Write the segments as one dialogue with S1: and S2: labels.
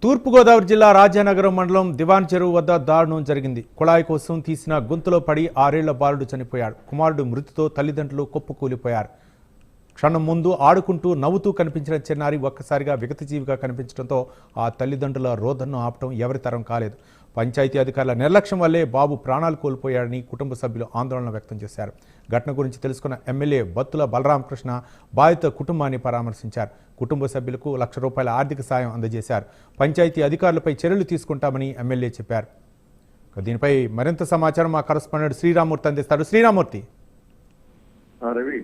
S1: తూర్పుగోదావరి జిల్లా రాజానగరం మండలం దివాన్ చెరువు వద్ద దారుణం జరిగింది. కుళాయి కోసం తీసిన గుంతలో పడి ఆరేళ్ళ బాలుడు చనిపోయాడు. కుమారుడు మృతితో తల్లిదండ్రులు కుప్పకూలిపోయారు. క్షణం ముందు ఆడుకుంటూ నవ్వుతూ కనిపించిన చిన్నారి ఒక్కసారిగా విగతజీవిగా కనిపించడంతో ఆ తల్లిదండ్రుల రోదన్ను ఆపటం ఎవరి తరం కాలేదు. పంచాయతీ అధికారుల నిర్లక్ష్యం వల్లే బాబు ప్రాణాలు కోల్పోయాడని కుటుంబ సభ్యులు ఆందోళన వ్యక్తం చేశారు. ఘటన గురించి తెలుసుకున్న ఎమ్మెల్యే బత్తుల బలరామకృష్ణ బాధిత కుటుంబాన్ని పరామర్శించారు. కుటుంబ సభ్యులకు లక్ష రూపాయల ఆర్థిక సాయం అందజేశారు. పంచాయతీ అధికారులపై చర్యలు తీసుకుంటామని ఎమ్మెల్యే చెప్పారు. దీనిపై మరింత సమాచారం మా కరస్పాండెంట్ శ్రీరామూర్తి అందిస్తారు. శ్రీరామూర్తి.
S2: ఆ, రవి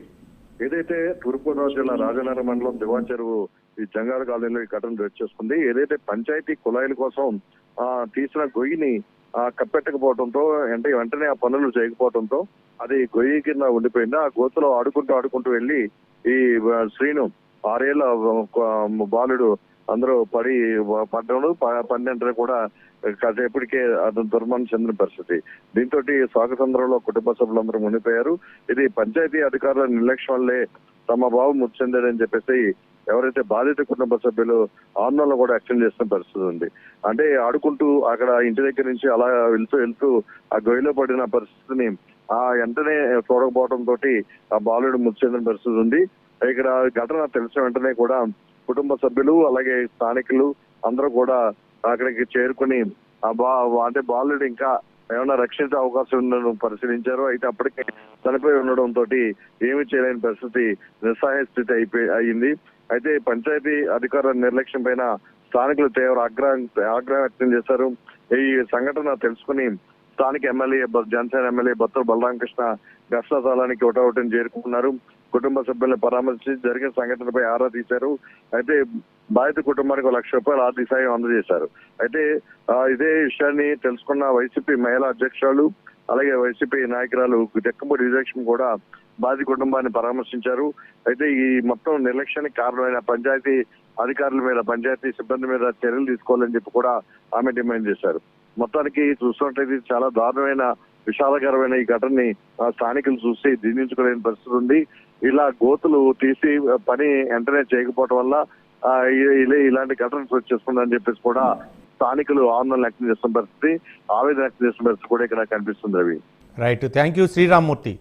S2: ఏదైతే తూర్పుగోదావరి జిల్లా రాజనగర మండలం దివాన్ చెరువు ఈ జంగారు కాలనీలో ఈ ఘటన చోటు చేసుకుంది ఏదైతే పంచాయతీ కుళాయిల కోసం తీసిన గొయ్యిని కప్పెట్టకపోవడంతో అంటే వెంటనే ఆ పనులు చేయకపోవడంతో అది గొయ్యి కింద ఉండిపోయింది. ఆ గోతులో ఆడుకుంటూ ఆడుకుంటూ వెళ్ళి ఈ శ్రీను ఆరేళ్ళ బాలుడు అందరూ పడి పడ్డాడు. పన్నెండు కూడా కాసేపటికే అతను దుర్మరణం చెందిన పరిస్థితి. దీంతో స్వాగతంద్రంలో కుటుంబ సభ్యులందరూ మునిపోయారు ఇది పంచాయతీ అధికారుల నిర్లక్ష్యం వల్లే తమ బాబు మృతి చెందాడని చెప్పేసి ఎవరైతే బాధిత కుటుంబ సభ్యులు ఆందోళన కూడా వ్యక్తం చేస్తున్న పరిస్థితి ఉంది. అంటే ఆడుకుంటూ అక్కడ ఇంటి దగ్గర నుంచి అలా వెళ్తూ వెళ్తూ ఆ గొయ్యిలో పడిన పరిస్థితిని ఆ వెంటనే చూడకపోవడం తోటి ఆ బాలుడు మృతి చెందిన పరిస్థితి ఉంది. ఇక్కడ ఘటన తెలిసిన వెంటనే కూడా కుటుంబ సభ్యులు అలాగే స్థానికులు అందరూ కూడా అక్కడికి చేరుకుని ఆ బా అంటే బాలుడు ఇంకా ఏమైనా రక్షించే అవకాశం ఉందని పరిశీలించారు. అయితే అప్పటికే చనిపోయి ఉండడం తోటి ఏమీ చేయలేని పరిస్థితి నిస్సహాయ స్థితి అయిపోయి అయింది అయితే పంచాయతీ అధికారుల నిర్లక్ష్యం పైన స్థానికులు తీవ్ర ఆగ్రహం ఆగ్రహం వ్యక్తం చేశారు. ఈ సంఘటన తెలుసుకుని స్థానిక ఎమ్మెల్యే జనసేన ఎమ్మెల్యే బత్తూరు బలరామకృష్ణ ఘటనా స్థలానికి ఒకటొకటిని చేరుకున్నారు. కుటుంబ సభ్యులను పరామర్శించి జరిగిన సంఘటనపై ఆరా తీశారు. అయితే బాధిత కుటుంబానికి ఒక లక్ష రూపాయలు ఆర్థిక సాయం అందజేశారు. అయితే ఇదే విషయాన్ని తెలుసుకున్న వైసీపీ మహిళా అధ్యక్షురాలు అలాగే వైసీపీ నాయకురాలు జక్కంపూడి విజయలక్ష్మి కూడా బాధిత కుటుంబాన్ని పరామర్శించారు. అయితే ఈ మొత్తం నిర్లక్ష్యానికి కారణమైన పంచాయతీ అధికారుల మీద పంచాయతీ సిబ్బంది మీద చర్యలు తీసుకోవాలని చెప్పి కూడా ఆమె డిమాండ్ చేశారు. మొత్తానికి చూస్తున్నట్లయితే చాలా దారుణమైన విషాదకరమైన ఈ ఘటనని స్థానికులు చూసి దిందించుకోలేని పరిస్థితి ఉంది. ఇలా గోతులు తీసి పని వెంటనే చేయకపోవడం వల్ల ఇలాంటి ఘటనలు చేసుకుందని చెప్పేసి కూడా స్థానికులు ఆందోళన వ్యక్తం చేస్తున్న పరిస్థితి ఆవేదన వ్యక్తం చేస్తున్న పరిస్థితి కూడా ఇక్కడ కనిపిస్తుంది Ravi.
S1: Right thank you Srirammurthy